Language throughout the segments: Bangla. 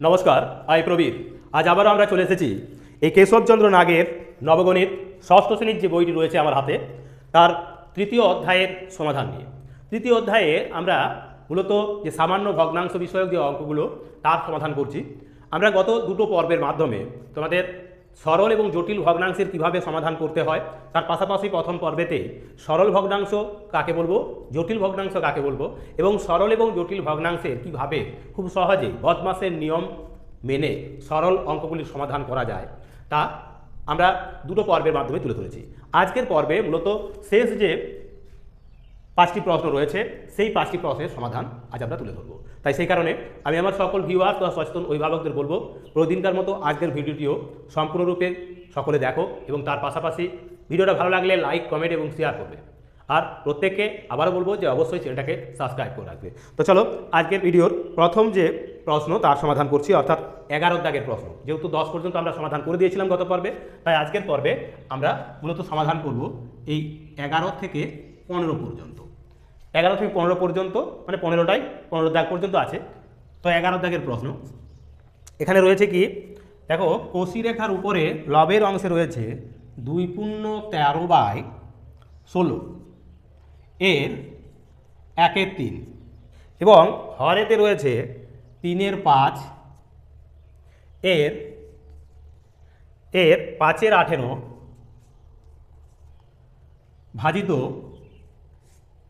নমস্কার আই প্রবীর। আজ আবারও আমরা চলে এসেছি এই কেশবচন্দ্র নাগের নবগণিত ষষ্ঠ শ্রেণির যে বইটি রয়েছে আমার হাতে, তার তৃতীয় অধ্যায়ের সমাধান নিয়ে। তৃতীয় অধ্যায়ে আমরা মূলত যে সামান্য ভগ্নাংশ বিষয়ক যে অঙ্কগুলো, তার সমাধান করছি। আমরা গত দুটো পর্বের মাধ্যমে তোমাদের সরল এবং জটিল ভগ্নাংশের কীভাবে সমাধান করতে হয়, তার পাশাপাশি প্রথম পর্বেতে সরল ভগ্নাংশ কাকে বলব, জটিল ভগ্নাংশ কাকে বলব, এবং সরল এবং জটিল ভগ্নাংশের কীভাবে খুব সহজে বদমাসের নিয়ম মেনে সরল অঙ্কগুলির সমাধান করা যায়, তা আমরা দুটো পর্বের মাধ্যমে তুলে ধরেছি। আজকের পর্বে মূলত শেষ যে পাঁচটি প্রশ্ন রয়েছে, সেই পাঁচটি প্রশ্নের সমাধান আজ আমরা তুলে ধরবো। তাই সেই কারণে আমি আমার সকল ভিউয়ার বা সচেতন অভিভাবকদের বলব, প্রতিদিনকার মতো আজকের ভিডিওটিও সম্পূর্ণরূপে সকলে দেখো এবং তার পাশাপাশি ভিডিওটা ভালো লাগলে লাইক কমেন্ট এবং শেয়ার করবে। আর প্রত্যেককে আবারও বলব যে অবশ্যই চ্যানেলটাকে সাবস্ক্রাইব করে রাখবে। তো চলো, আজকের ভিডিওর প্রথম যে প্রশ্ন, তার সমাধান করছি, অর্থাৎ এগারো দাগের প্রশ্ন। যেহেতু দশ পর্যন্ত আমরা সমাধান করে দিয়েছিলাম গত পর্বে, তাই আজকের পর্বে আমরা মূলত সমাধান করব এই এগারো থেকে পনেরো পর্যন্ত। এগারো থেকে পনেরো পর্যন্ত মানে পনেরোটাই পনেরো দাগ পর্যন্ত আছে। তো এগারো দাগের প্রশ্ন। এখানে রয়েছে কি, দেখো কষি রেখার উপরে লবের অংশে রয়েছে দুই পূর্ণ তেরো বাই ষোলো। এর একের তিন। এবং হরেতে রয়েছে তিনের পাঁচ। এর এর পাঁচের আঠেরো ভাজিত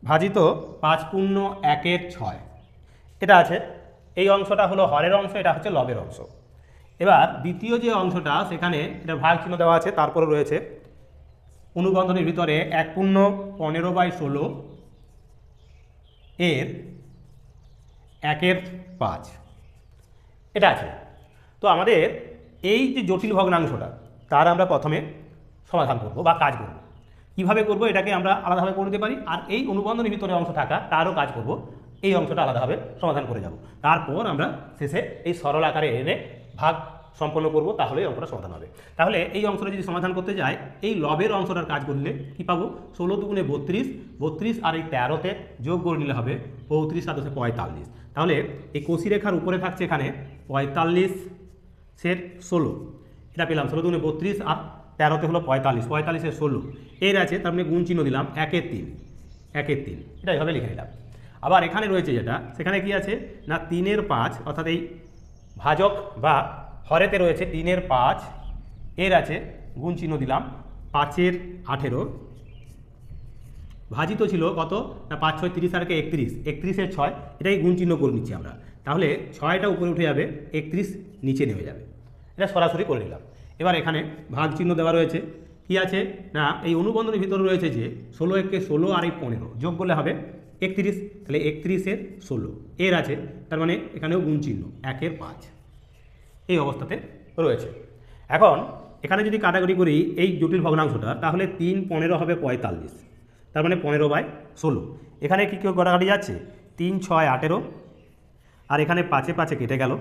ভাজিত পাঁচ পূর্ণ একের ছয়। এটা আছে, এই অংশটা হলো হরের অংশ, এটা হচ্ছে লবের অংশ। এবার দ্বিতীয় যে অংশটা, সেখানে এটা ভাগ চিহ্ন দেওয়া আছে, তারপরে রয়েছে অনুবন্ধনের ভিতরে এক পূর্ণ পনেরো বাই ষোলো এর একের পাঁচ। এটা আছে। তো আমাদের এই যে জটিল ভগ্নাংশটা, তার আমরা প্রথমে সমাধান করব বা কাজ করব। কীভাবে করব এটাকে আমরা আলাদাভাবে করে দিতে পারি? আর এই অনুবন্ধনের ভিতরে অংশ থাকা, তারও কাজ করব। এই অংশটা আলাদাভাবে সমাধান করে যাব। তারপর আমরা শেষে এই সরল আকারে এনে ভাগ সম্পন্ন করব তাহলে অঙ্কটা সমাধান হবে। তাহলে এই অংশটা যদি সমাধান করতে যাই, এই লবের অংশটার কাজ করলে কি পাবো? ষোলো দুগুণে বত্রিশ বত্রিশ আর এই তেরোতে যোগ করে নিলে হবে পঁয়ত্রিশ আর দশে পঁয়তাল্লিশ। তাহলে এই কষি রেখার উপরে থাকছে এখানে পঁয়তাল্লিশ সের ষোলো। এটা পেলাম ষোলো দুগুণে বত্রিশ আর তেরোতে হলো পঁয়তাল্লিশ, পঁয়তাল্লিশে ষোলো। এর আছে, তার মানে গুণ চিহ্ন দিলাম, একের তিন একের তিন। এটা এইভাবে লিখে নিলাম। আবার এখানে রয়েছে যেটা, সেখানে কি আছে? না, তিনের পাঁচ, অর্থাৎ এই ভাজক বা হরেতে রয়েছে তিনের পাঁচ, এর আছে, গুণ চিহ্ন দিলাম, পাঁচের আঠেরো। ভাজিত ছিল কত? না, পাঁচ, ছয়, তিরিশ, আর একত্রিশ। একত্রিশের ছয়, এটাই গুণ চিহ্ন করে নিচ্ছি আমরা। তাহলে ছয়টা উপরে উঠে যাবে, একত্রিশ নিচে নেমে যাবে। এটা সরাসরি করে নিলাম। এবার এখানে ভাগ চিহ্ন দেওয়া রয়েছে। কি আছে? না, এই অনুবন্ধনের ভিতরে রয়েছে যে ষোলো একে ষোলো আর এই পনেরো। যোগ করলে হবে একত্রিশ। তাহলে একত্রিশের ষোলো। এর আছে, তার মানে এখানেও গুণ চিহ্ন, একের পাঁচ। এই অবস্থাতে রয়েছে। এখন, এখানে যদি কাটাকুটি করি এই জটিল ভগ্নাংশটা, তাহলে তিন পনেরো হবে পঁয়তাল্লিশ। তার মানে পনেরো বাই ষোলো। এখানে কী কেউ কাটাকাটি যাচ্ছে? তিন, ছয়, আঠেরো। আর এখানে পাঁচে পাঁচে কেটে গেল।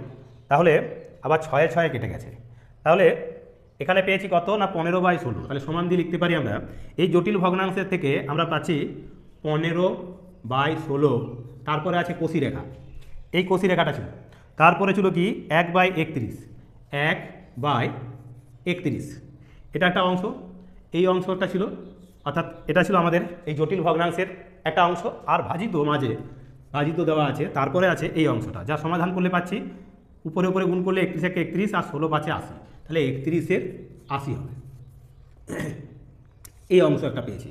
তাহলে আবার ছয়ে ছয়ে কেটে গেছে। তাহলে এখানে পেয়েছি কত না পনেরো বাই ষোলো? তাহলে সমান দিয়ে লিখতে পারি আমরা। এই জটিল ভগ্নাংশের থেকে আমরা পাচ্ছি পনেরো বাই ষোলো। তারপরে আছে কষি রেখা। এই কষি রেখাটা ছিল। তারপরে ছিল কি? এক বাই একত্রিশ। এক বাই একত্রিশ। এটা একটা অংশ। এই অংশটা ছিল, অর্থাৎ এটা ছিল আমাদের এই জটিল ভগ্নাংশের একটা অংশ। আর ভাজিত মাঝে ভাজিত দেওয়া আছে, তারপরে আছে এই অংশটা। যা সমাধান করলে পাচ্ছি, উপরে উপরে গুণ করলে একত্রিশ একে একত্রিশ আর ষোলো পাচ্ছে আশি। তাহলে একত্রিশের আশি হবে। এই অংশ একটা পেয়েছি।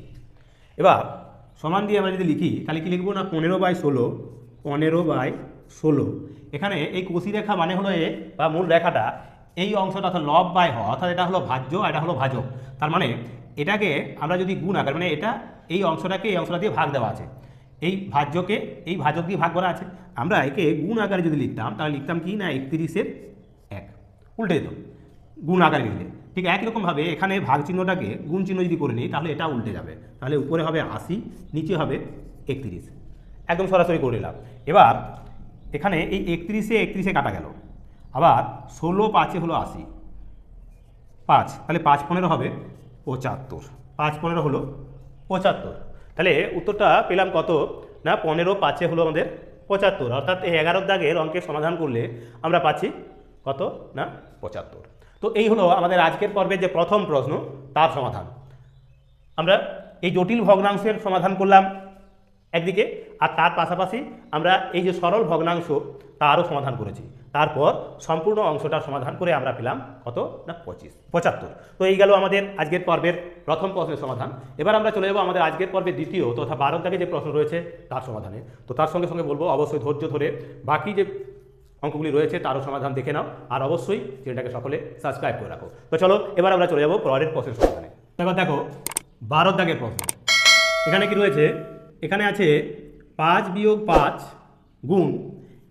এবার সমান দিয়ে আমরা যদি লিখি, তাহলে কি লিখব না? পনেরো বাই ষোলো, পনেরো বাই ষোলো। এখানে এই কষি রেখা মানে হলো এ, বা মূল রেখাটা। এই অংশটা অর্থাৎ লব বাই হ, অর্থাৎ এটা হলো ভাজ্য, আর এটা হলো ভাজক। তার মানে এটাকে আমরা যদি গুণ আকার মানে এটা, এই অংশটাকে এই অংশটা দিয়ে ভাগ দেওয়া আছে। এই ভাজ্যকে, এই ভাজক দিয়ে ভাগ করা আছে। আমরা একে গুণ আকারে যদি লিখতাম, তাহলে লিখতাম কি না? একত্রিশের এক। উল্টে যেত গুণ আকারে লিখলে ঠিক একই রকমভাবে এখানে ভাগ চিহ্নটাকে গুণ চিহ্ন যদি করে নিই, তাহলে এটা উল্টে যাবে। তাহলে উপরে হবে আশি, নিচে হবে একত্রিশ। একদম সরাসরি করে নিলাম। এবার এখানে এই একত্রিশে একত্রিশে কাটা গেল। আবার ষোলো পাঁচে হলো আশি। পাঁচ, তাহলে পাঁচ পনেরো হবে পঁচাত্তর। পাঁচ পনেরো হলো পঁচাত্তর। তাহলে উত্তরটা পেলাম কত? না, পনেরো পাঁচে হলো আমাদের পঁচাত্তর। অর্থাৎ এই এগারোর দাগের অঙ্কের সমাধান করলে আমরা পাচ্ছি কত? না, পঁচাত্তর। তো এই হলো আমাদের আজকের পর্বের যে প্রথম প্রশ্ন, তার সমাধান। আমরা এই জটিল ভগ্নাংশের সমাধান করলাম একদিকে, আর তার পাশাপাশি আমরা এই যে সরল ভগ্নাংশ, তারও সমাধান করেছি। তারপর সম্পূর্ণ অংশটার সমাধান করে আমরা পেলাম কত? না, পঁচিশ, পঁচাত্তর। তো এই গেল আমাদের আজকের পর্বের প্রথম প্রশ্নের সমাধান। এবার আমরা চলে যাব আমাদের আজকের পর্বের দ্বিতীয় তথা বারো দাগে যে প্রশ্ন রয়েছে, তার সমাধানে। তো তার সঙ্গে সঙ্গে বলব, অবশ্যই ধৈর্য ধরে বাকি যে অঙ্কগুলি রয়েছে, তারও সমাধান দেখে নাও। আর অবশ্যই চ্যানেলটাকে সকলে সাবস্ক্রাইব করে রাখো। তো চলো, এবার আমরা চলে যাব পরের প্রশ্নের সমাধানে। এবার দেখো, বারো দাগের প্রশ্ন। এখানে কি রয়েছে? এখানে আছে পাঁচ বিয়োগ পাঁচ গুণ।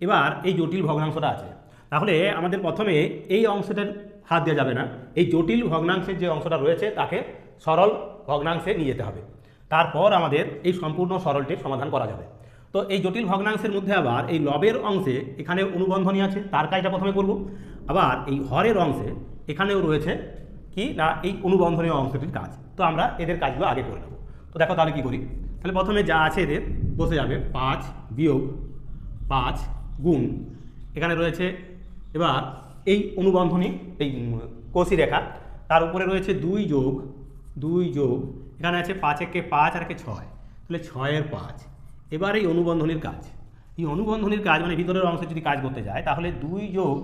এবার এই জটিল ভগ্নাংশটা আছে। তাহলে আমাদের প্রথমে এই অংশটার হাত দেওয়া যাবে না। এই জটিল ভগ্নাংশের যে অংশটা রয়েছে, তাকে সরল ভগ্নাংশে নিয়ে যেতে হবে। তারপর আমাদের এই সম্পূর্ণ সরলটির সমাধান করা যাবে। তো এই জটিল ভগ্নাংশের মধ্যে আবার এই লবের অংশে এখানে অনুবন্ধনী আছে, তার কাজটা প্রথমে করব। আবার এই হরের অংশে এখানেও রয়েছে কি না, এই অনুবন্ধনীয় অংশটির কাজ। তো আমরা এদের কাজগুলো আগে করে নেব। তো দেখো তাহলে কি করি? তাহলে প্রথমে যা আছে এদের, বসে যাবে পাঁচ বিয়োগ পাঁচ গুণ। এখানে রয়েছে এবার এই অনুবন্ধনী, এই কষি রেখা, তার উপরে রয়েছে দুই যোগ দুই যোগ, এখানে আছে পাঁচ একে পাঁচ আর একে ছয়। তাহলে ছয়ের পাঁচ। এবার এই অনুবন্ধনীর কাজ। এই অনুবন্ধনীর কাজ মানে ভিতরের অংশে যদি কাজ করতে যায়, তাহলে দুই যোগ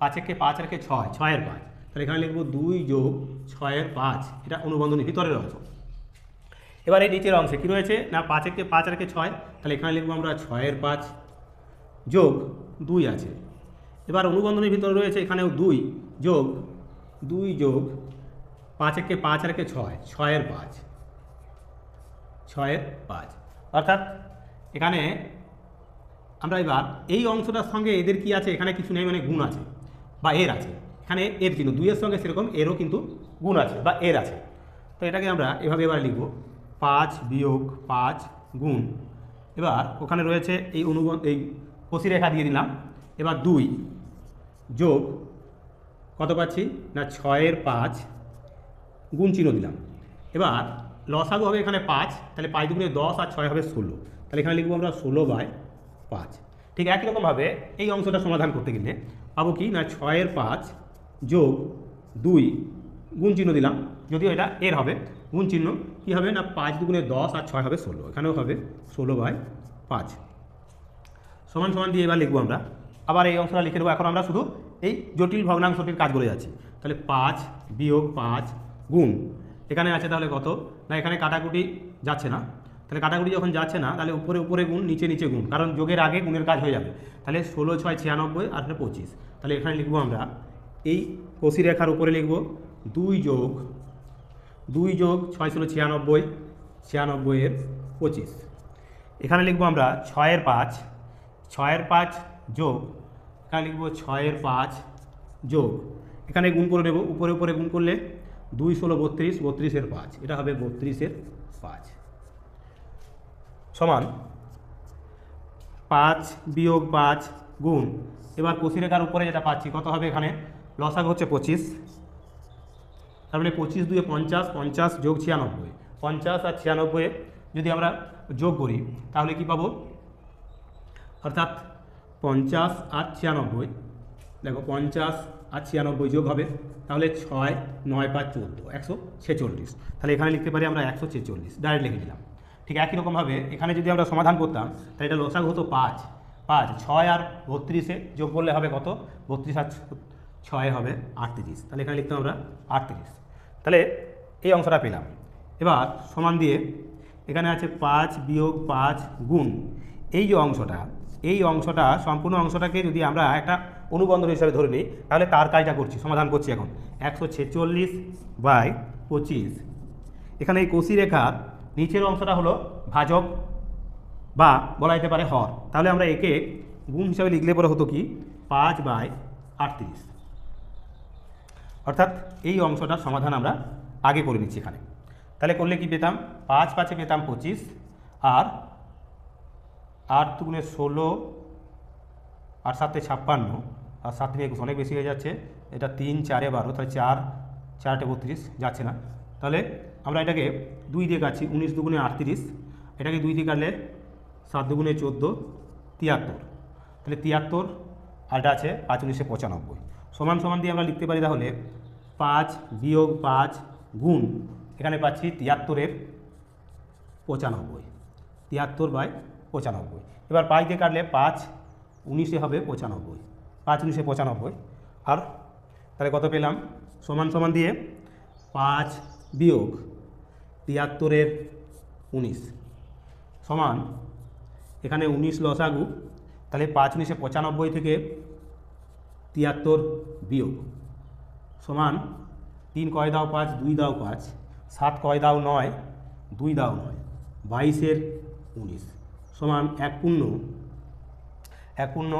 পাঁচ একে পাঁচ আর একে ছয় ছয়ের পাঁচ। তাহলে এখানে লিখব দুই যোগ ছয়ের পাঁচ। এটা অনুবন্ধনী ভিতরের অংশ। এবার এই নিচের অংশে কী রয়েছে? না, পাঁচ একে পাঁচ আর একে ছয়। তাহলে এখানে লিখব আমরা ছয়ের পাঁচ যোগ দুই আছে। এবার অনুবন্ধনীর ভিতরে রয়েছে এখানেও দুই যোগ দুই যোগ পাঁচ একে পাঁচ আর একে ছয় ছয়ের পাঁচ ছয়ের পাঁচ। অর্থাৎ এখানে আমরা এবার এই অংশটার সঙ্গে এদের কি আছে? এখানে কিছু নেই মানে গুণ আছে বা এর আছে। এখানে এর চিহ্ন দুইয়ের সঙ্গে সেরকম এরও কিন্তু গুণ আছে বা এর আছে। তো এটাকে আমরা এভাবে এবার লিখব। পাঁচ বিয়োগ পাঁচ গুণ। এবার ওখানে রয়েছে এই অনুবন এই কষি রেখা দিয়ে দিলাম। এবার দুই যোগ কত পাচ্ছি? না, ছয়ের পাঁচ গুণ চিহ্ন দিলাম। এবার লসাগু হবে এখানে পাঁচ, তাহলে পাঁচ দুগুণে দশ আর ছয় হবে ষোলো। তাহলে এখানে লিখব আমরা ষোলো বাই পাঁচ। ঠিক একই রকমভাবে এই অংশটা সমাধান করতে গেলে পাবো কি? না, ছয়ের পাঁচ যোগ দুই গুণ চিহ্ন দিলাম। যদিও এটা এর হবে, গুণ চিহ্ন কী হবে? না, পাঁচ দুগুণে দশ আর ছয় হবে ষোলো। এখানেও হবে ষোলো বাই পাঁচ। সমান সমান দিয়ে এবার লিখব আমরা। আবার এই অংশটা লিখে দেবো। এখন আমরা শুধু এই জটিল ভগ্নাংশটির কাজ করে যাচ্ছি। তাহলে পাঁচ বিয়োগ পাঁচ গুণ। এখানে আছে তাহলে কত? না, এখানে কাটাকুটি যাচ্ছে না। তাহলে কাটাকুটি যখন যাচ্ছে না, তাহলে উপরে উপরে গুণ, নিচে নিচে গুণ। কারণ যোগের আগে গুণের কাজ হয়ে যাবে। তাহলে ষোলো, ছয়, ছিয়ানব্বই আর পঁচিশ। তাহলে এখানে লিখব আমরা, এই কষি রেখার উপরে লিখব দুই যোগ দুই যোগ, ছয়, ষোলো, ছিয়ানব্বই ছিয়ানব্বইয়ের পঁচিশ। এখানে লিখব আমরা ছয়ের পাঁচ ছয়ের পাঁচ যোগ, এখানে লিখব ছয়ের পাঁচ যোগ। এখানে গুণ করে নেব, উপরে উপরে গুণ করলে দুই, ষোলো, বত্রিশ, বত্রিশের পাঁচ। এটা হবে বত্রিশের পাঁচ। সমান পাঁচ বিয়োগ পাঁচ গুণ। এবার কষি রেখার উপরে যেটা পাচ্ছি, কত হবে এখানে? লসাগ হচ্ছে পঁচিশ। তার মানে পঁচিশ দুয়ে পঞ্চাশ পঞ্চাশ যোগ ছিয়ানব্বই। পঞ্চাশ আর ছিয়ানব্বই যদি আমরা যোগ করি, তাহলে কি পাবো? অর্থাৎ পঞ্চাশ আর ছিয়ানব্বই। দেখো, পঞ্চাশ আর ছিয়ানব্বই যোগ হবে, তাহলে ছয়, নয় পাঁচ চোদ্দ, একশো ছেচল্লিশ। তাহলে এখানে লিখতে পারি আমরা একশো ছেচল্লিশ। ডাইরেক্ট লিখে দিলাম। ঠিক একই রকমভাবে এখানে যদি আমরা সমাধান করতাম, তাহলে এটা লসাগ হতো পাঁচ। পাঁচ, ছয় আর বত্রিশে যোগ করলে হবে কত? বত্রিশ আর ছয় হবে আটত্রিশ। তাহলে এখানে লিখতাম আমরা আটত্রিশ। তাহলে এই অংশটা পেলাম। এবার সমান দিয়ে এখানে আছে পাঁচ বিয়োগ পাঁচ গুণ। এই যে অংশটা, এই অংশটা, সম্পূর্ণ অংশটাকে যদি আমরা একটা অনুবন্ধন হিসাবে ধরে নিই, তাহলে তার কাজটা করছি, সমাধান করছি এখন। একশো ছেচল্লিশ বাই পঁচিশ। এখানে এই কষি রেখার নিচের অংশটা হলো ভাজক বা বলা যেতে পারে হর। তাহলে আমরা একে গুণ হিসাবে লিখলে পরে হতো কি? পাঁচ বাই আটত্রিশ। অর্থাৎ এই অংশটার সমাধান আমরা আগে করে নিচ্ছি এখানে। তাহলে করলে কি পেতাম? পাঁচ পাঁচে পেতাম পঁচিশ। আর আট দুগুণে ষোলো আর সাতে ছাপ্পান্ন। আর সাত তিনে একুশ অনেক বেশি হয়ে যাচ্ছে। এটা তিন, চারে বারো। তাহলে চার, চারটে বত্রিশ যাচ্ছে না। তাহলে আমরা এটাকে দুই দিয়ে কাটছি উনিশ দুগুণে আটত্রিশ। এটাকে দুই দিয়ে কাটলে সাত দুগুণে চোদ্দ, তিয়াত্তর। তাহলে তিয়াত্তর আর এটা আছে পাঁচ উনিশে পঁচানব্বই। সমান সমান দিয়ে আমরা লিখতে পারি তাহলে পাঁচ বিয়োগ পাঁচ গুণ, এখানে পাচ্ছি তিয়াত্তরের পঁচানব্বই। তিয়াত্তর বাই পঁচানব্বই। এবার পাঁচ দিয়ে কাটলে পাঁচ উনিশে হবে পঁচানব্বই। পাঁচ উনিশে পঁচানব্বই। আর তাহলে কত পেলাম? সমান সমান দিয়ে পাঁচ বিয়োগ তিয়াত্তরের উনিশ। সমান, এখানে উনিশ লসাগু, তাহলে পাঁচ উনিশে পঁচানব্বই থেকে তিয়াত্তর বিয়োগ। সমান, তিন কয় দাও পাঁচ, দুই দাও পাঁচ, সাত কয় দাও নয়, দুই দাও নয়, বাইশের উনিশ। সমান, এক পূর্ণ এক পূর্ণ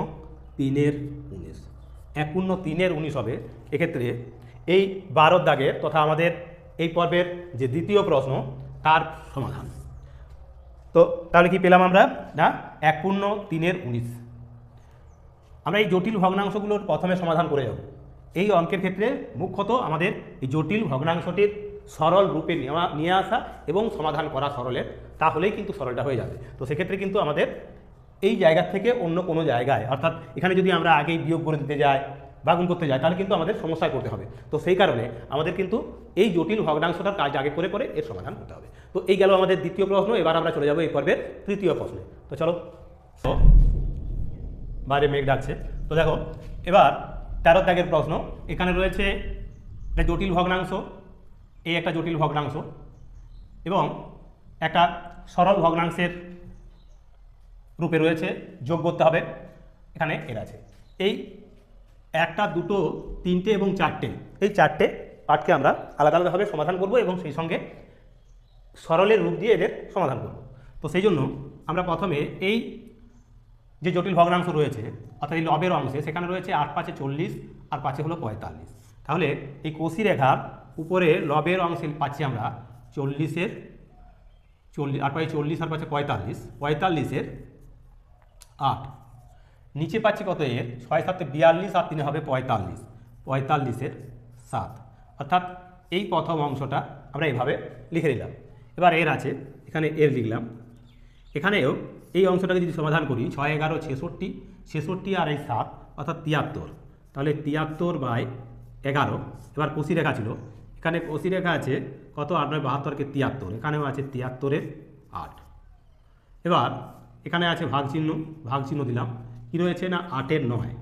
তিনের উনিশ। এক পূর্ণ তিনের উনিশ হবে, এক্ষেত্রে এই বারোর দাগের তথা আমাদের এই পর্বের যে দ্বিতীয় প্রশ্ন, তার সমাধান। তো তাহলে কি পেলাম আমরা? না? এক পূর্ণ তিনের উনিশ। আমরা এই জটিল ভগ্নাংশগুলোর প্রথমে সমাধান করে যাব এই অঙ্কের ক্ষেত্রে মুখ্যত আমাদের এই জটিল ভগ্নাংশটির সরল রূপে নেওয়া, নিয়ে আসা এবং সমাধান করা সরলের, তাহলেই কিন্তু সরলটা হয়ে যাবে। তো সেক্ষেত্রে কিন্তু আমাদের এই জায়গা থেকে অন্য কোনো জায়গায়, অর্থাৎ এখানে যদি আমরা আগেই বিয়োগ করে দিতে যাই বা করতে যায়, তাহলে কিন্তু আমাদের সমস্যায় করতে হবে। তো সেই কারণে আমাদের কিন্তু এই জটিল ভগ্নাংশটার কাজ আগে করে করে এর সমাধান করতে হবে। তো এই গেল আমাদের দ্বিতীয় প্রশ্ন, এবার আমরা চলে যাব এই পর্বের তৃতীয় প্রশ্নে। তো চলো, বাইরে মেঘ ডাকছে। তো দেখো, এবার তেরো ত্যাগের প্রশ্ন, এখানে রয়েছে একটা জটিল ভগ্নাংশ, এই একটা জটিল ভগ্নাংশ, এবং একটা সরল ভগ্নাংশের রূপে রয়েছে, যোগ করতে হবে, এখানে এর আছে। এই একটা, দুটো, তিনটে এবং চারটে। এই চারটে পাঠকে আমরা আলাদা আলাদাভাবে সমাধান করব এবং সেই সঙ্গে সরলের রূপ দিয়ে এদের সমাধান করব। তো সেই জন্য আমরা প্রথমে এই যে জটিল ভগ্নাংশ রয়েছে, অর্থাৎ এই লবের অংশে, সেখানে রয়েছে আট পাঁচে চল্লিশ, আর পাঁচে হলো পঁয়তাল্লিশ। তাহলে এই কোষি রেখার উপরে লবের অংশে পাচ্ছি আমরা চল্লিশের চল্লিশ আট পাচ্ছি চল্লিশ, আর পাচ্ছে পঁয়তাল্লিশ। পঁয়তাল্লিশের আট। নিচে পাচ্ছি কত এর? ছয় সাতে বিয়াল্লিশ আর তিনে হবে পঁয়তাল্লিশ। পঁয়তাল্লিশের সাত। অর্থাৎ এই প্রথম অংশটা আমরা এইভাবে লিখে নিলাম। এবার এর আছে, এখানে এর লিখলাম। এখানেও এই অংশটাকে যদি সমাধান করি, ছয়, এগারো, ছেষট্টি ছেষট্টি আর এই সাত, অর্থাৎ তিয়াত্তর। তাহলে তিয়াত্তর বাই এগারো। এবার কষি রেখা ছিল। এখানে কষি রেখা আছে কত? আট নয় বাহাত্তরকে তিয়াত্তর। এখানেও আছে তিয়াত্তরের আট। এবার এখানে আছে ভাগ চিহ্ন ভাগ চিহ্ন দিলাম। কী রয়েছে না আটের নয়?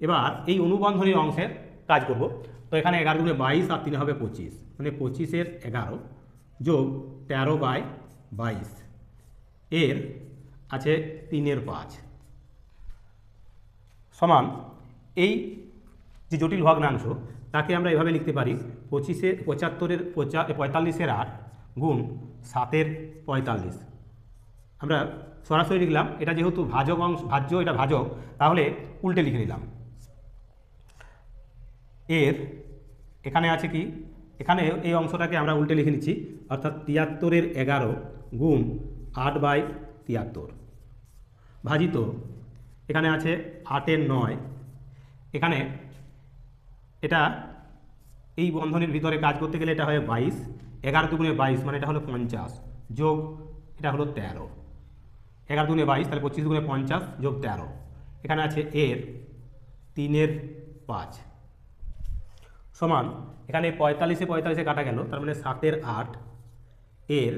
এবার এই অনুবন্ধনীর অংশের কাজ করব। তো এখানে এগারো গুণে বাইশ আর তিনে হবে পঁচিশ। মানে পঁচিশের এগারো যোগ তেরো বাই বাইশ। এর আছে তিনের পাঁচ। সমান এই যে জটিল ভগ্নাংশ, তাকে আমরা এভাবে লিখতে পারি পঁচিশে পঁচাত্তরের পঁচা পঁয়তাল্লিশের আট গুণ সাতের পঁয়তাল্লিশ। আমরা সরাসরি লিখলাম, এটা যেহেতু ভাজক অংশ, ভাজ্য, এটা ভাজক, তাহলে উল্টে লিখে নিলাম। এর এখানে আছে কি? এখানে এই অংশটাকে আমরা উল্টে লিখে নিচ্ছি, অর্থাৎ তিয়াত্তরের এগারো গুণ আট বাই তিয়াত্তর। ভাজিত, এখানে আছে আটের নয়। এখানে এটা, এই বন্ধনীর ভিতরে কাজ করতে গেলে এটা হয় বাইশ, এগারো দুগুণে বাইশ মানে এটা হলো পঞ্চাশ, যোগ, এটা হলো তেরো। এগারো দুগুণে বাইশ, তাহলে পঁচিশ দুগুণে পঞ্চাশ যোগ তেরো। এখানে আছে এর তিনের পাঁচ। সমান, এখানে পঁয়তাল্লিশে পঁয়তাল্লিশে কাটা গেল, তার মানে সাতের আট। এর,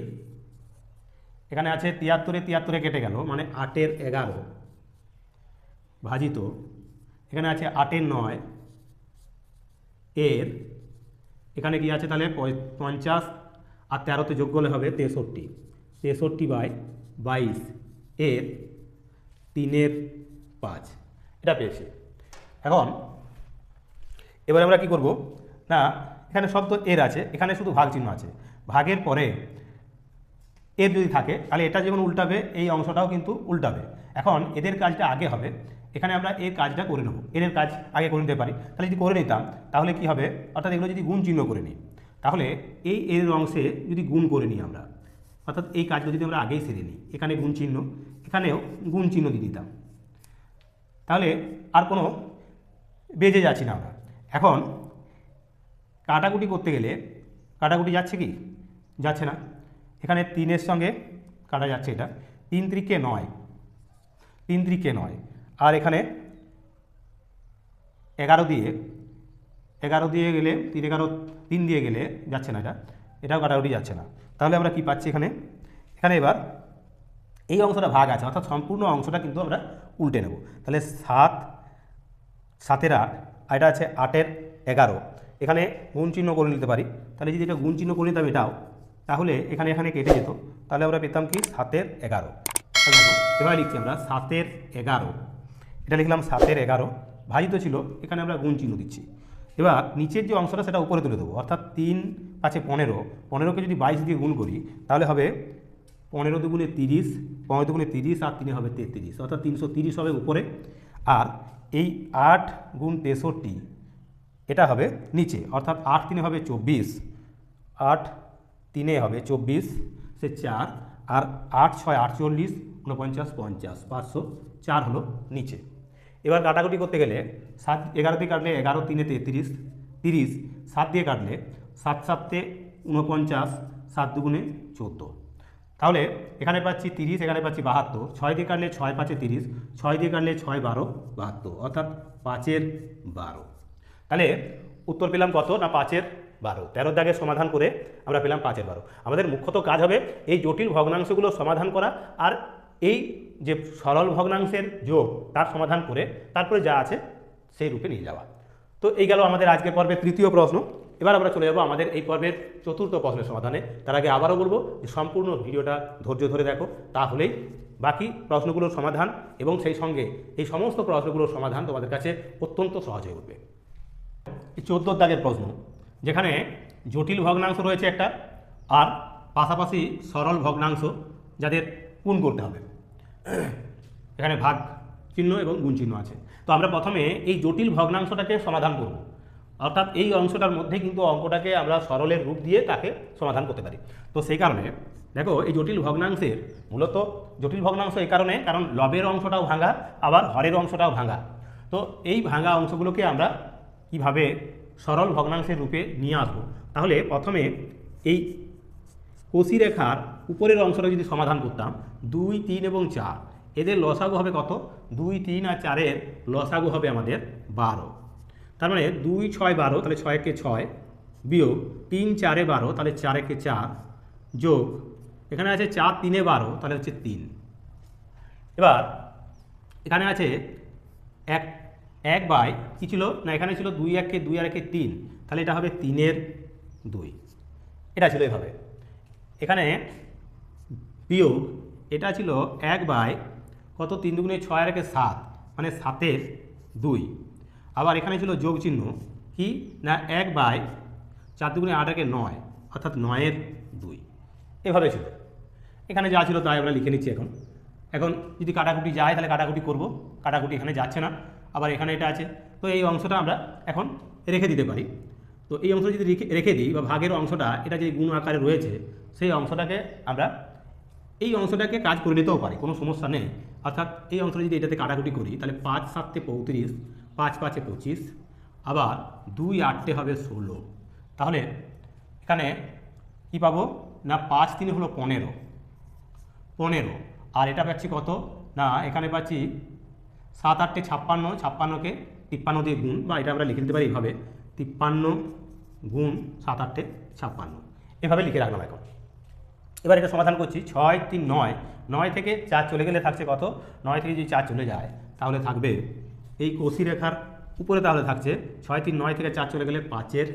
এখানে আছে তিয়াত্তরে তিয়াত্তরে কেটে গেল মানে আটের এগারো। ভাজিত, এখানে আছে আটের নয়। এর, এখানে কি আছে তাহলে পঞ্চাশ আর তেরোতে যোগ করলে হবে তেষট্টি। তেষট্টি বাই বাইশ। এর তিনের পাঁচ। এটা পেয়েছি। এখন এবার আমরা কি করব? না, এখানে শব্দ এর আছে, এখানে শুধু ভাগ চিহ্ন আছে। ভাগের পরে এর যদি থাকে, তাহলে এটা যেমন উল্টাবে, এই অংশটাও কিন্তু উল্টাবে। এখন এদের কাজটা আগে হবে। এখানে আমরা এর কাজটা করে নেব। এর কাজ আগে করে নিতে পারি। তাহলে যদি করে নিতাম, তাহলে কি হবে? অর্থাৎ এগুলো যদি গুণ চিহ্ন করে নিই। তাহলে এই এর অংশে যদি গুণ করে নিই আমরা অর্থাৎ এই কাজগুলো যদি আমরা আগেই সেরে নিই, এখানে গুণ চিহ্ন, এখানেও গুণ চিহ্ন দিয়ে দিতাম। তাহলে আর কোনো বেজে যাচ্ছি না আমরা। এখন কাটাকুটি করতে গেলে কাটাকুটি যাচ্ছে কি? যাচ্ছে না। এখানে তিনের সঙ্গে কাটা যাচ্ছে এটা। তিন ত্রিকে নয়। তিন ত্রিকে নয়। আর এখানে এগারো দিয়ে এগারো দিয়ে গেলে, তিন এগারো, তিন দিয়ে গেলে যাচ্ছে না এটা। এটাও কাটাকুটি যাচ্ছে না। তাহলে আমরা কি পাচ্ছি এখানে? এখানে এবার এই অংশটা ভাগ আছে, অর্থাৎ সম্পূর্ণ অংশটা কিন্তু আমরা উল্টে নেব। তাহলে সাত, সাতের আট, আর এটা আছে আটের এগারো। এখানে গুণ চিহ্ন করে নিতে পারি। তাহলে যদি এটা গুণ চিহ্ন করে নিতাম এটাও, তাহলে এখানে এখানে কেটে যেত। তাহলে আমরা পেতাম কি? সাতের এগারো। এবার লিখছি আমরা সাতের এগারো। এটা লিখলাম সাতের এগারো। ভাজিত ছিল, এখানে আমরা গুণ চিহ্ন দিচ্ছি। এবার নিচের যে অংশটা সেটা উপরে তুলে দেবো। অর্থাৎ তিন পাঁচে পনেরো, পনেরোকে যদি বাইশ দিয়ে গুণ করি, তাহলে হবে পনেরো দুগুণে তিরিশ, পনেরো দুগুণে তিরিশ, আর তিনে হবে তেত্রিশ। অর্থাৎ তিনশো তিরিশ হবে উপরে। আর এই আট গুণ তেষট্টি, এটা হবে নিচে। অর্থাৎ আট তিনে হবে চব্বিশ, আট তিনে হবে চব্বিশ, সে চার। আর আট ছয় আটচল্লিশ, উনপঞ্চাশ পঞ্চাশ, পাঁচশো চার হলো নিচে। এবার কাটাকুটি করতে গেলে সাত এগারো দিয়ে কাটলে এগারো, তিনে তেত্রিশ, তিরিশ, সাত দিয়ে কাটলে সাত সাতে উনপঞ্চাশ সাত দুগুণে চোদ্দ। তাহলে এখানে পাচ্ছি তিরিশ, এখানে পাচ্ছি বাহাত্তর, ছয় দিয়ে কাটলে ছয় পাঁচে তিরিশ, ছয় দিয়ে কাটলে ছয় বারো, বাহাত্তর, অর্থাৎ পাঁচের বারো। তাহলে উত্তর পেলাম কত না পাঁচের বারো? তেরো দাগের সমাধান করে আমরা পেলাম পাঁচের বারো। আমাদের মুখ্যত কাজ হবে এই জটিল ভগ্নাংশগুলো সমাধান করা আর এই যে সরল ভগ্নাংশের যোগ তার সমাধান করে তারপরে যা আছে সেই রূপে নিয়ে যাওয়া। তো এই গেল আমাদের আজকের পর্বের তৃতীয় প্রশ্ন। এবার আমরা চলে যাব আমাদের এই পর্বের চতুর্থ প্রশ্নের সমাধানে। তার আগে আবারও বলব যে সম্পূর্ণ ভিডিওটা ধৈর্য ধরে দেখো, তাহলেই বাকি প্রশ্নগুলোর সমাধান এবং সেই সঙ্গে এই সমস্ত প্রশ্নগুলোর সমাধান তোমাদের কাছে অত্যন্ত সহজ হয়ে উঠবে। এই চোদ্দ দাগের প্রশ্ন, যেখানে জটিল ভগ্নাংশ রয়েছে একটা আর পাশাপাশি সরল ভগ্নাংশ যাদের গুণ করতে হবে। এখানে ভাগ চিহ্ন এবং গুণ চিহ্ন আছে। তো আমরা প্রথমে এই জটিল ভগ্নাংশটাকে সমাধান করব। অর্থাৎ এই অংশটার মধ্যে কিন্তু অঙ্কটাকে আমরা সরলের রূপ দিয়ে তাকে সমাধান করতে পারি। তো সেই কারণে, দেখো, এই জটিল ভগ্নাংশের মূলত, জটিল ভগ্নাংশ এই কারণে, কারণ লবের অংশটাও ভাঙা, আবার হরের অংশটাও ভাঙা। তো এই ভাঙা অংশগুলোকে আমরা কীভাবে সরল ভগ্নাংশের রূপে নিয়ে আসব? তাহলে প্রথমে এই কষি রেখার উপরের অংশটা যদি সমাধান করতাম, দুই, তিন এবং চার, এদের লসাগু হবে কত? দুই, তিন আর চারের লসাগু হবে আমাদের বারো। তার মানে দুই, ছয়, বারো, তাহলে ছয়কে ছয় বিয়োগ তিন, চারে বারো, তাহলে চারেকে চার যোগ, এখানে আছে চার, তিনে বারো, তাহলে হচ্ছে তিন। এবার, এখানে আছে এক এক বাই কী ছিল? না, এখানে ছিল দুই একে দুই আর একে তিন, তাহলে এটা হবে তিনের দুই। এটা ছিল এভাবে। এখানে বিয়োগ এটা ছিল এক বাই কত তিন দুগুণে ছয় আর একে সাত মানে সাতের দুই। আবার এখানে ছিল যোগ চিহ্ন, কি? না, এক বাই চার দুগুণে আট একে নয়, অর্থাৎ নয়ের দুই। এভাবে ছিল। এখানে যা ছিল তাই আমরা লিখে নিচ্ছি এখন। এখন যদি কাটাকুটি যায় তাহলে কাটাকুটি করব, কাটাকুটি এখানে যাচ্ছে না। আবার এখানে এটা আছে। তো এই অংশটা আমরা এখন রেখে দিতে পারি। তো এই অংশ যদি রেখে দিই বা ভাগের অংশটা, এটা যে গুণ আকারে রয়েছে, সেই অংশটাকে আমরা এই অংশটাকে কাজ করে নিতেও পারে, কোনো সমস্যা নেই। অর্থাৎ এই অংশটা যদি এটাতে কাটাকুটি করি, তাহলে পাঁচ সাতে পঁয়ত্রিশ, পাঁচ পাঁচে পঁচিশ, আবার দুই আটটে হবে ষোলো। তাহলে এখানে কি পাবো? না, পাঁচ তিনে হলো পনেরো। পনেরো। আর এটা পাচ্ছি কত? না, এখানে পাচ্ছি সাত আটটে ছাপ্পান্ন, ছাপ্পান্নকে তিপ্পান্ন দিয়ে গুণ, বা এটা আমরা লিখে দিতে পারি এইভাবে, তিপ্পান্ন গুণ সাত আটটে ছাপ্পান্ন। এভাবে লিখে রাখলাম এখন। এবার এটা সমাধান করছি। ছয় তিন নয়। নয় থেকে চার চলে গেলে থাকছে কত? নয় থেকে যদি চার চলে যায়, তাহলে থাকবে এই কষি রেখার উপরে তাহলে থাকছে ছয় তিন নয় থেকে চার চলে গেলে পাঁচের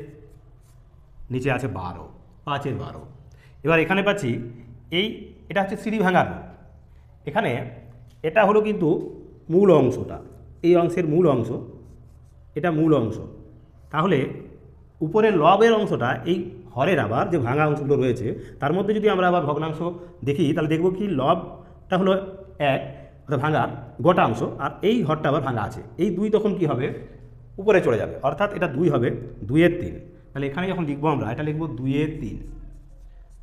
নিচে আছে বারো, পাঁচের বারো। এবার এখানে পাচ্ছি এই, এটা হচ্ছে সিঁড়ি ভাঙার। এখানে এটা হলো কিন্তু মূল অংশটা। এই অংশের মূল অংশ, এটা মূল অংশ। তাহলে উপরের লবের অংশটা এই হরের আবার যে ভাঙা অংশগুলো রয়েছে, তার মধ্যে যদি আমরা আবার ভগ্নাংশ দেখি, তাহলে দেখব কি লবটা হলো এক, অর্থাৎ ভাঙার গোটা অংশ, আর এই ঘরটা আবার ভাঙা আছে। এই দুই তখন কি হবে? উপরে চলে যাবে। অর্থাৎ এটা দুই হবে, দুইয়ের তিন। তাহলে এখানে যখন লিখব আমরা, এটা লিখব দুইয়ের তিন।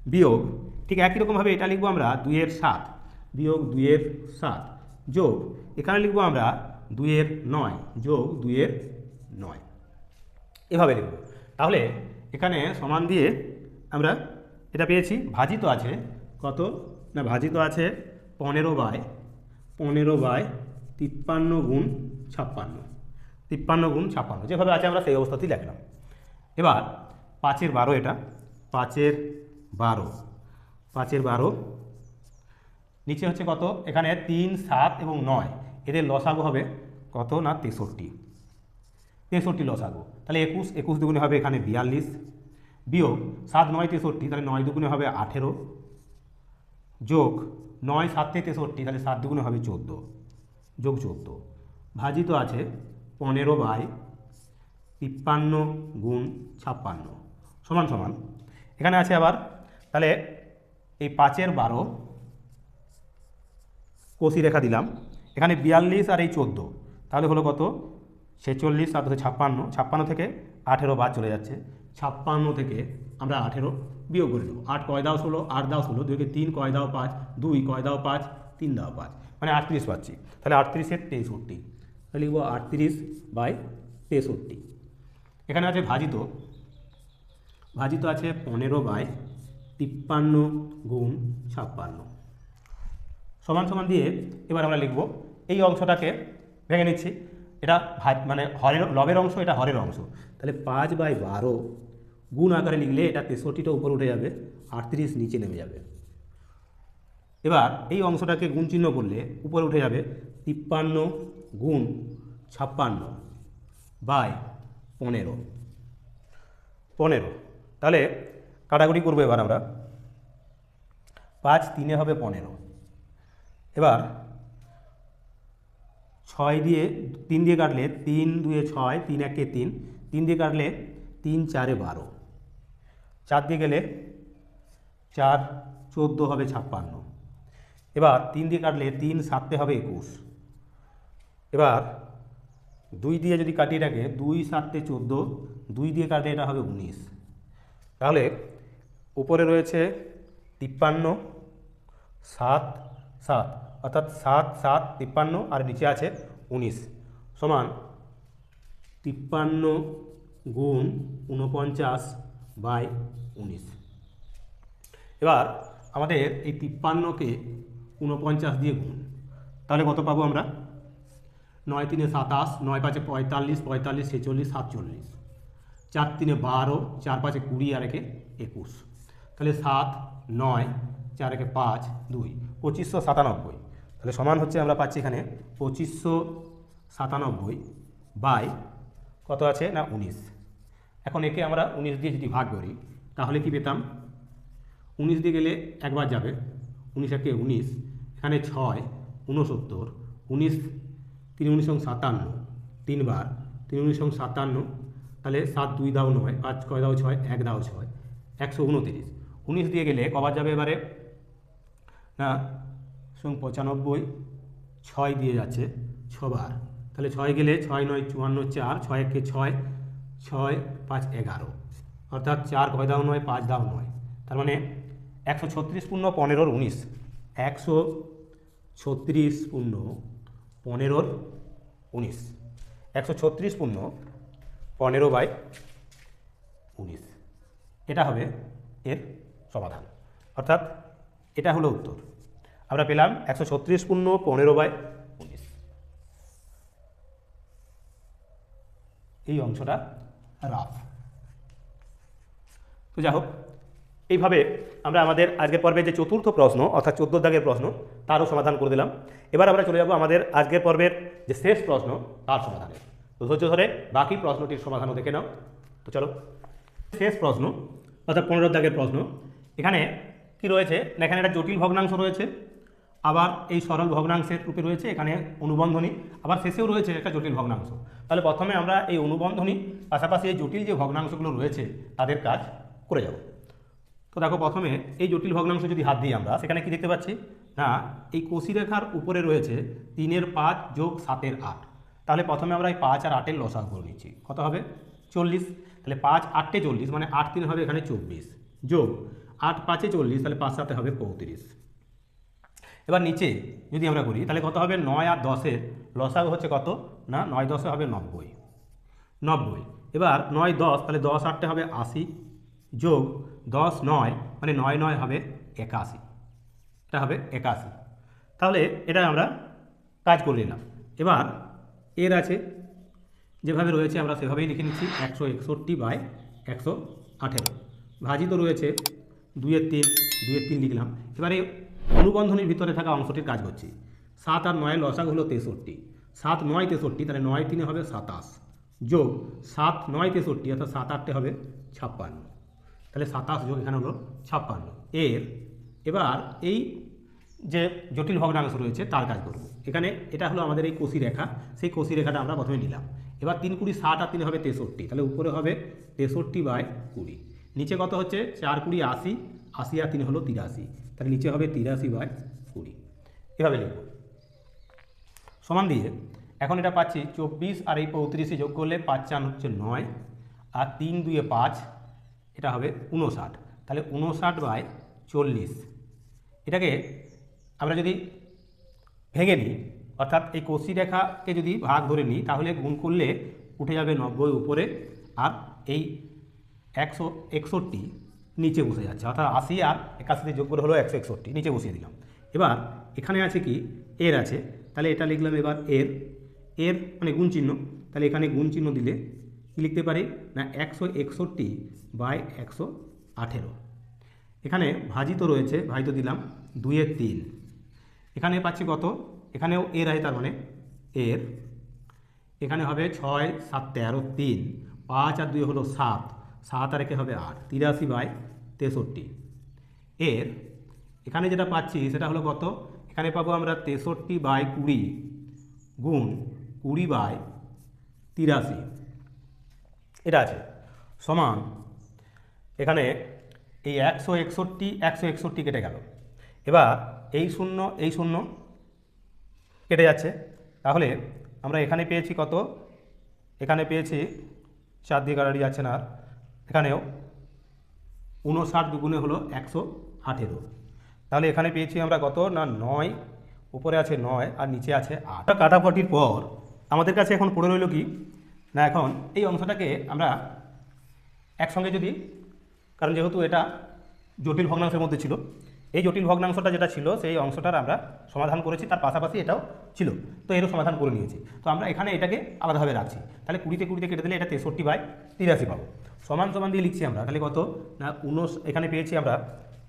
বিয়োগ, ঠিক একই রকমভাবে এটা লিখব আমরা দুইয়ের সাত। বিয়োগ দুইয়ের সাত। যোগ, এখানে লিখব আমরা দুইয়ের নয়। যোগ দুইয়ের নয়। এভাবে লিখব। তাহলে এখানে সমান দিয়ে আমরা এটা পেয়েছি ভাজিত আছে, কত? না ভাজিত আছে পনেরো বাই পনেরো বাই তিপ্পান্ন গুণ ছাপ্পান্ন। তিপ্পান্ন গুণ ছাপ্পান্ন, যেভাবে আছে আমরা সেই অবস্থাতেই লিখলাম। এবার পাঁচের বারো এটা, পাঁচের বারো পাঁচের বারো, নিচে হচ্ছে কত? এখানে তিন, সাত এবং নয়, এদের লসাগু হবে কত না তেষট্টি। তেষট্টি লসাগু তাহলে একুশ একুশ দুগুণে হবে এখানে বিয়াল্লিশ। বিয়োগ সাত, নয়, তেষট্টি, তাহলে নয় দুগুণে হবে আঠেরো। যোগ নয়, সাতে তেষট্টি, তাহলে সাত দুগুণে হবে চোদ্দ। যোগ চোদ্দ। ভাজিত আছে পনেরো বাই তিপ্পান্ন গুণ ছাপ্পান্ন। সমান সমান। এখানে আছে আবার, তাহলে এই পাঁচের বারো কষি রেখা দিলাম। এখানে বিয়াল্লিশ আর এই চোদ্দ। তাহলে হলো কত? ছেচল্লিশ আর হচ্ছে ছাপ্পান্ন ছাপ্পান্ন থেকে আঠেরো বাদ চলে যাচ্ছে। ছাপ্পান্ন থেকে আমরা আঠেরো বিয়োগ করে দেবো। আট কয় দাও ষোলো, আট দাও ষোলো দুইকে তিন কয় দাও পাঁচ, দুই কয় দাও পাঁচ, তিন দাও পাঁচ। মানে আটত্রিশ পাচ্ছি। তাহলে আটত্রিশের তেষট্টি। তাহলে লিখব আটত্রিশ বাই তেষট্টি। এখানে আছে ভাজিত। ভাজিত আছে পনেরো বাই তিপ্পান্ন গুণ ছাপ্পান্ন। সমান সমান দিয়ে এবার আমরা লিখব। এই অংশটাকে ভেঙে নিচ্ছি। এটা মানে হরের লবের অংশ, এটা হরের অংশ। তাহলে পাঁচ বাই বারো গুণ আকারে লিখলে এটা তেষট্টিটা উপরে উঠে যাবে, আটত্রিশ নিচে নেমে যাবে। এবার এই অংশটাকে গুণ চিহ্ন করলে উপরে উঠে যাবে তিপ্পান্ন গুণ ছাপ্পান্ন বাই পনেরো। পনেরো। তাহলে কাটাকুটি করব এবার আমরা। পাঁচ তিনে হবে পনেরো। এবার ছয় দিয়ে তিন দিয়ে কাটলে তিন দুয়ে ছয়, তিন একে তিন তিন দিয়ে কাটলে তিন চারে বারো। চার দিয়ে গেলে চার চোদ্দ হবে ছাপ্পান্ন। এবার তিন দিয়ে কাটলে তিন সাততে হবে একুশ। এবার দুই দিয়ে যদি কাটি এটাকে দুই সাতে চোদ্দ, দুই দিয়ে কাটলে এটা হবে উনিশ। তাহলে উপরে রয়েছে তিপ্পান্ন, সাত সাত, অর্থাৎ সাত সাত, তিপ্পান্ন, আর নিচে আছে উনিশ। সমান তিপ্পান্ন গুণ উনপঞ্চাশ বাই উনিশ। এবার আমাদের এই তিপ্পান্নকে উনপঞ্চাশ দিয়ে গুণ। তাহলে কত পাবো আমরা? নয় তিনে সাতাশ, নয় পাঁচে পঁয়তাল্লিশ পঁয়তাল্লিশ, ছেচল্লিশ, সাতচল্লিশ। চার তিনে বারো, চার পাঁচে কুড়ি আর একে একুশ। তাহলে সাত, নয়, চার একে পাঁচ, দুই। পঁচিশশো সাতানব্বই। তাহলে সমান হচ্ছে আমরা পাচ্ছি এখানে পঁচিশশো সাতানব্বই বাই কত আছে না উনিশ। এখন একে আমরা উনিশ দিয়ে যদি ভাগ করি, তাহলে কি পেতাম? উনিশ দিয়ে গেলে একবার যাবে। উনিশ একে উনিশ, এখানে ছয়, ঊনসত্তর, উনিশ তিন উনিশ সাতান্ন, তিনবার তিন উনিশ সাতান্ন, তাহলে সাত দুই দাও নয়, পাঁচ কয় দাও ছয়, এক দাও ছয়, একশো উনতিরিশ। উনিশ দিয়ে গেলে কবার যাবে এবারে? না সঙ্গে পঁচানব্বই, ছয় দিয়ে যাচ্ছে, ছবার। তাহলে ছয় গেলে ছয় নয় চুয়ান্ন চার, ছয় একে ছয় ছয় পাঁচ এগারো। অর্থাৎ চার কয় দাও নয়, পাঁচ দাও নয়। তার মানে একশো ছত্রিশ পূর্ণ পনেরোর উনিশ। একশো ছত্রিশ পূর্ণ পনেরোর উনিশ। একশো ছত্রিশ পূর্ণ পনেরো বাই উনিশ। এটা হবে এর সমাধান। অর্থাৎ এটা হলো উত্তর। আমরা পেলাম একশো ছত্রিশ পূর্ণ পনেরো বাই উনিশ। এই অংশটা রাফ তো যাই হোক, এইভাবে আমরা আমাদের আজকের পর্বে যে চতুর্থ প্রশ্ন, অর্থাৎ চোদ্দ দাগের প্রশ্ন, তারও সমাধান করে দিলাম। এবার আমরা চলে যাব আমাদের আজকের পর্বের যে শেষ প্রশ্ন, তার সমাধানে। তো ধৈর্য ধরে বাকি প্রশ্নটির সমাধানও দেখে নাও। তো চলো, শেষ প্রশ্ন, অর্থাৎ পনেরো দাগের প্রশ্ন। এখানে কি রয়েছে? এখানে একটা জটিল ভগ্নাংশ রয়েছে। আবার এই সরল ভগ্নাংশের রূপে রয়েছে এখানে অনুবন্ধনী, আবার শেষেও রয়েছে একটা জটিল ভগ্নাংশ। তাহলে প্রথমে আমরা এই অনুবন্ধনী, পাশাপাশি এই জটিল যে ভগ্নাংশগুলো রয়েছে, তাদের কাজ করে যাব। তো দেখো প্রথমে এই জটিল ভগ্নাংশ যদি হাত দিই আমরা, সেখানে কি দেখতে পাচ্ছি? না, এই কষি রেখার উপরে রয়েছে তিনের পাঁচ যোগ সাতের আট। তাহলে প্রথমে আমরা এই পাঁচ আর আটের লসাগ করে নিচ্ছি। কত হবে? চল্লিশ। তাহলে পাঁচ আটটে চল্লিশ মানে আট তিন হবে এখানে চব্বিশ। যোগ আট পাঁচে চল্লিশ, তাহলে পাঁচ সাথে হবে পঁয়ত্রিশ। এবার নিচে যদি আমরা করি, তাহলে কত হবে? নয় আর দশের লসাগ হচ্ছে কত? না, নয় দশে হবে নব্বই। নব্বই। এবার নয় দশ, তাহলে দশ আটটা হবে আশি যোগ দশ নয় মানে নয় নয় হবে একাশি। এটা হবে একাশি। তাহলে এটা আমরা কাজ করে নিলাম। এবার এর আছে, যেভাবে রয়েছে আমরা সেভাবেই লিখে নিচ্ছি, একশো একষট্টি বাই একশো আঠেরো। ভাজি তো রয়েছে, দুইয়ের তিন দুইয়ের তিন লিখলাম। এবারে অনুবন্ধনীর ভিতরে থাকা অংশটির কাজ করছি। সাত আর নয় লসাগ হলো তেষট্টি। সাত নয় তেষট্টি, তাহলে নয় তিনে হবে সাতাশ। যোগ সাত নয় তেষট্টি, অর্থাৎ সাত আটটে হবে ছাপ্পান্ন। তাহলে সাতাশ যোগ এখানে হলো ছাপ্পান্ন। এর এবার এই যে জটিল ভগ্নাংশ রয়েছে, তার কাজ করব। এখানে এটা হলো আমাদের এই কোষি রেখা। সেই কোষি রেখাটা আমরা প্রথমে নিলাম। এবার তিন কুড়ি ষাট আর তিনে হবে তেষট্টি। তাহলে উপরে হবে তেষট্টি বাই কুড়ি। নিচে কত হচ্ছে? চার কুড়ি আশি। আশি আর তিন হলো তিরাশি। তাহলে নিচে হবে তিরাশি বাই কুড়ি। এভাবে লিখব। সমান দিয়ে এখন এটা পাচ্ছি চব্বিশ আর এই পঁয়ত্রিশে যোগ করলে পাঁচ চান হচ্ছে নয় আর তিন দুয়ে পাঁচ, এটা হবে উনষাট তাহলে উনষাট বাই চল্লিশ। এটাকে আমরা যদি ভেঙে নিই, অর্থাৎ এই কষি রেখাকে যদি ভাগ ধরে নিই, তাহলে গুণ করলে উঠে যাবে নব্বই উপরে আর এই একশো একষট্টি নিচে বসে যাচ্ছে। অর্থাৎ আশি আর একাশিতে যোগ করে হলো একশো একষট্টি, নিচে বসিয়ে দিলাম। এবার এখানে আছে কি? এর আছে। তাহলে এটা লিখলাম এবার এর। এর মানে গুণ চিহ্ন। তাহলে এখানে গুণ চিহ্ন দিলে কী লিখতে পারি? না, একশো একষট্টি বাই একশো আঠেরো। এখানে ভাজিত রয়েছে, ভাজিত দিলাম দুইয়ের তিন। এখানে পাচ্ছি কত? এখানেও এর আছে তার মানে এর। এখানে হবে ছয়, সাত, তেরো, তিন। পাঁচ আর দুই হলো সাত। সাত আর একে হবে আট। তিরাশি বাই তেষট্টি। এর এখানে যেটা পাচ্ছি সেটা হলো কত? এখানে পাবো আমরা তেষট্টি বাই কুড়ি গুণ কুড়ি বাই তিরাশি। এটা আছে। সমান এখানে এই একশো একষট্টি একশো একষট্টি কেটে গেল। এবার এই শূন্য এই শূন্য কেটে যাচ্ছে। তাহলে আমরা এখানে পেয়েছি কত? এখানে পেয়েছি, চার দিয়ে গাড়ি যাচ্ছে না এখানেও উনষাট দুগুণে হলো একশো আঠেরো। তাহলে এখানে পেয়েছি আমরা কত? না, নয়। উপরে আছে নয় আর নিচে আছে আট। কাটাফটির পর আমাদের কাছে এখন পড়ে রইল কি? না, এখন এই অংশটাকে আমরা একসঙ্গে যদি, কারণ যেহেতু এটা জটিল ভগ্নাংশের মধ্যে ছিল, এই জটিল ভগ্নাংশটা যেটা ছিল, সেই অংশটার আমরা সমাধান করেছি, তার পাশাপাশি এটাও ছিল। তো এরও সমাধান করে নিয়েছি। তো আমরা এখানে এটাকে আলাদাভাবে রাখছি। তাহলে কুড়িতে কুড়িতে কেটে দিলে এটা তেষট্টি বাই তিরাশি পাবো। সমান সমান দিয়ে লিখছি আমরা। তাহলে কত? না, উনস এখানে পেয়েছি আমরা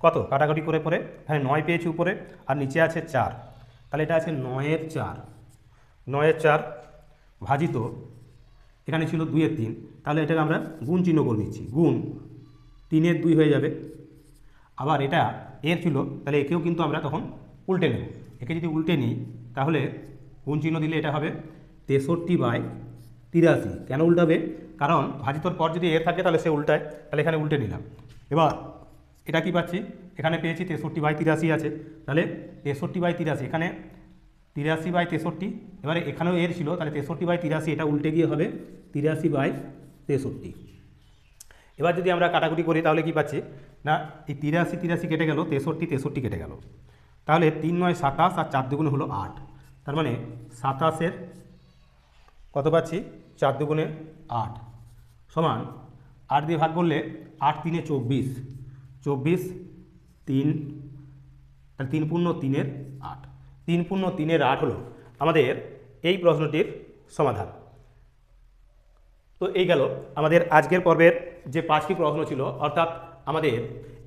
কত? কাটাকাটি করে পরে। এখানে নয় পেয়েছি উপরে, আর নিচে আছে চার। তাহলে এটা আছে নয়ের চার। নয়ের চার ভাজিত এখানে ছিল দুইয়ের তিন। তাহলে এটাকে আমরা গুণ চিহ্ন করে নিচ্ছি। গুণ তিনের দুই হয়ে যাবে। আবার এটা এর ছিল, তাহলে একেও কিন্তু আমরা তখন উল্টে নেব। একে যদি উল্টে নিই, তাহলে গুণ চিহ্ন দিলে এটা হবে তেষট্টি বাই তিরাশি। কেন উল্টাবে? কারণ ভাজিতর পর যদি এর থাকে, তাহলে সে উল্টায়। তাহলে এখানে উল্টে নিলাম। এবার, এটা কি পাচ্ছি? এখানে পেয়েছি তেষট্টি বাই তিরাশি আছে। তাহলে তেষট্টি বাই তিরাশি, এখানে তিরাশি বাই তেষট্টি, এবারে এখানেও এর ছিল, তাহলে তেষট্টি বাই তিরাশি, এটা উল্টে গিয়ে হবে তিরাশি বাই তেষট্টি। এবার যদি আমরা কাটাকুটি করি, তাহলে কি পাচ্ছি? না, এই তিরাশি তিরাশি কেটে গেল, তেষট্টি তেষট্টি কেটে গেল। তাহলে তিন নয় সাতাশ আর চার দুগুণ হলো আট। তার মানে সাতাশের কত পাচ্ছি? চার দুগুণে আট। সমান আট দিয়ে ভাগ করলে আট তিনে চব্বিশ। চব্বিশ তিন, তাহলে তিন পূর্ণ তিনের আট। তিন পূর্ণ তিনের আট হলো আমাদের এই প্রশ্নটির সমাধান। তো এই গেল আমাদের আজকের পর্বের যে পাঁচটি প্রশ্ন ছিল, অর্থাৎ আমাদের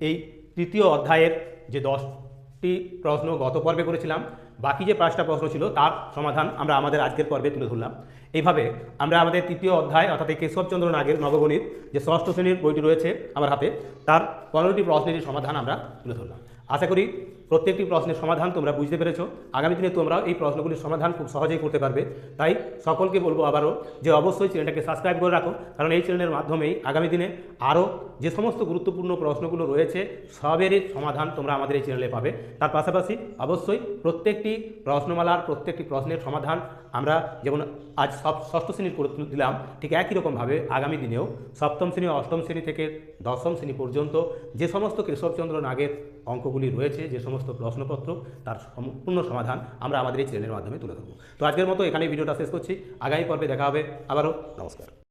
এই তৃতীয় অধ্যায়ের যে দশটি প্রশ্ন গত পর্বে করেছিলাম বাকি যে পাঁচটা প্রশ্ন ছিল, তার সমাধান আমরা আমাদের আজকের পর্বে তুলে ধরলাম। এইভাবে আমরা আমাদের তৃতীয় অধ্যায়, অর্থাৎ কেশবচন্দ্র নাগের নবগণিত যে ষষ্ঠ শ্রেণির বইটি রয়েছে আমার হাতে, তার পনেরোটি প্রশ্নের সমাধান আমরা তুলে ধরলাম। আশা করি প্রত্যেকটি প্রশ্নের সমাধান তোমরা বুঝতে পেরেছ। আগামী দিনে তোমরা এই প্রশ্নগুলির সমাধান খুব সহজেই করতে পারবে। তাই সকলকে বলব আবারও যে অবশ্যই চ্যানেলটাকে সাবস্ক্রাইব করে রাখো, কারণ এই চ্যানেলের মাধ্যমেই আগামী দিনে আরও যে সমস্ত গুরুত্বপূর্ণ প্রশ্নগুলো রয়েছে, সবেরই সমাধান তোমরা আমাদের এই চ্যানেলে পাবে। তার পাশাপাশি অবশ্যই প্রত্যেকটি প্রশ্নমালার প্রত্যেকটি প্রশ্নের সমাধান আমরা যেমন আজ সব ষষ্ঠ শ্রেণির করে দিলাম, ঠিক একই রকমভাবে আগামী দিনেও সপ্তম শ্রেণি, অষ্টম শ্রেণি থেকে দশম শ্রেণি পর্যন্ত যে সমস্ত কেশবচন্দ্র নাগের অঙ্কগুলি রয়েছে, যে সমস্ত প্রশ্নপত্র, তার সম্পূর্ণ সমাধান আমরা আমাদের এই চ্যানেলের মাধ্যমে তুলে ধরবো। তো আজকের মতো এখানে ভিডিওটা শেষ করছি। আগামী পর্বে দেখা হবে। আবারও নমস্কার।